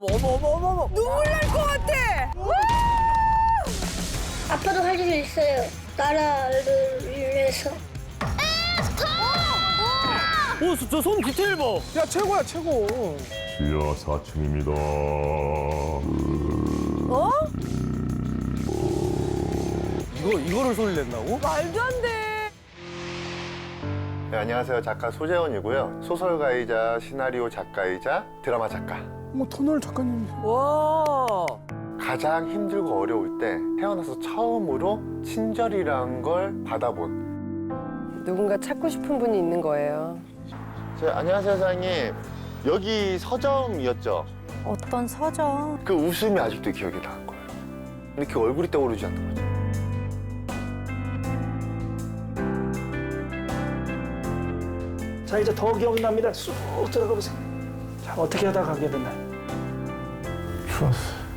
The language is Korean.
어머 어머 어머 어머. 눈물 날 것 같아. 아빠도 할 수 있어요. 나라를 위해서. 오저 손 디테일 봐. 야 최고야 최고. 지하 4층입니다. 어? 이거 이거를 소리 낸다고? 말도 안 돼. 네, 안녕하세요. 작가 소재원이고요. 소설가이자 시나리오 작가이자 드라마 작가. 뭐 터널 작가님. 와. 가장 힘들고 어려울 때 태어나서 처음으로 친절이란 걸 받아본. 누군가 찾고 싶은 분이 있는 거예요. 저, 안녕하세요, 사장님. 여기 서점이었죠? 어떤 서점? 그 웃음이 아직도 기억이 나는 거예요. 이렇게 얼굴이 떠오르지 않는 거죠. 자 이제 더 기억납니다. 쑥 들어가 보세요. 자 어떻게 하다 가게 됐나요? 좋았어.